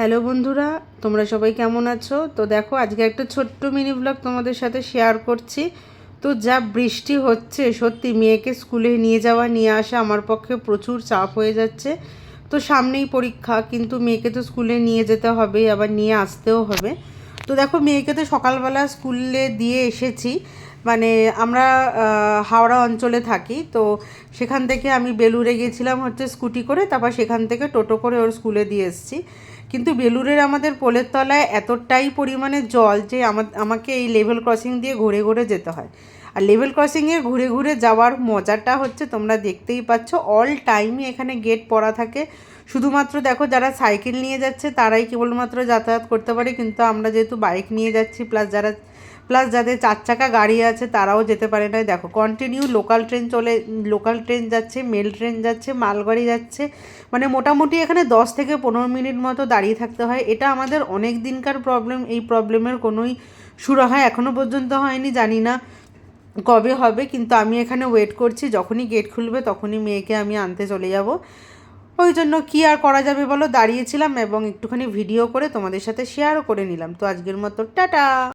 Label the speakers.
Speaker 1: Hello বন্ধুরা, তোমরা সবাই কেমন আছো? তো দেখো, আজকে একটা ছোট্ট মিনি ব্লগ তোমাদের সাথে শেয়ার করছি। তো যা বৃষ্টি হচ্ছে, সত্যি মেয়েকে স্কুলে নিয়ে যাওয়া, নিয়ে আসা আমার পক্ষে প্রচুর চাপ হয়ে যাচ্ছে। তো সামনেই পরীক্ষা, কিন্তু মেয়েকে তো স্কুলে নিয়ে যেতে হবে, আবার নিয়ে আসতেও হবে। তো দেখো, মেয়েকে তো সকালবেলা স্কুলে দিয়ে এসেছি। মানে আমরা হাওড়া অঞ্চলে থাকি, তো সেখান থেকে আমি বেলুড়ে গেছিলাম হচ্ছে স্কুটি করে, তারপর সেখান থেকে টোটো করে ওর স্কুলে দিয়ে এসেছি। কিন্তু বেলুরের আমাদের পোলের তলায় এতটাই পরিমাণে জল যে আমা- আমাকে এই লেভেল ক্রসিং দিয়ে ঘুরে ঘুরে যেতে হয়। আর লেভেল ক্রসিংয়ে ঘুরে ঘুরে যাওয়ার মজাটা হচ্ছে তোমরা দেখতেই পাচ্ছ অল টাইমই এখানে গেট পড়া থাকে। শুধুমাত্র দেখো যারা সাইকেল নিয়ে যাচ্ছে, তারাই কেবলমাত্র যাতায়াত করতে পারে, কিন্তু আমরা যেহেতু বাইক নিয়ে যাচ্ছি প্লাস যারা প্লাস যাদের চার চাকা গাড়ি আছে, তারাও যেতে পারে না। দেখো কন্টিনিউ লোকাল ট্রেন চলে লোকাল ট্রেন যাচ্ছে মেল ট্রেন যাচ্ছে, মালগাড়ি যাচ্ছে। মানে মোটামুটি এখানে দশ থেকে পনেরো মিনিট মতো দাঁড়িয়ে থাকতে হয়। এটা আমাদের অনেক দিনকার প্রবলেম এই প্রবলেমের কোনোই শুরু হয় এখনও পর্যন্ত হয়নি, জানি না কবে হবে, কিন্তু আমি এখানে ওয়েট করছি। যখনই গেট খুলবে, তখনই মেয়েকে আমি আনতে চলে যাব। ওই জন্য কী আর করা যাবে বলো? দাঁড়িয়েছিলাম এবং একটুখানি ভিডিও করে তোমাদের সাথে শেয়ারও করে নিলাম। তো আজকের মতো, টাটা!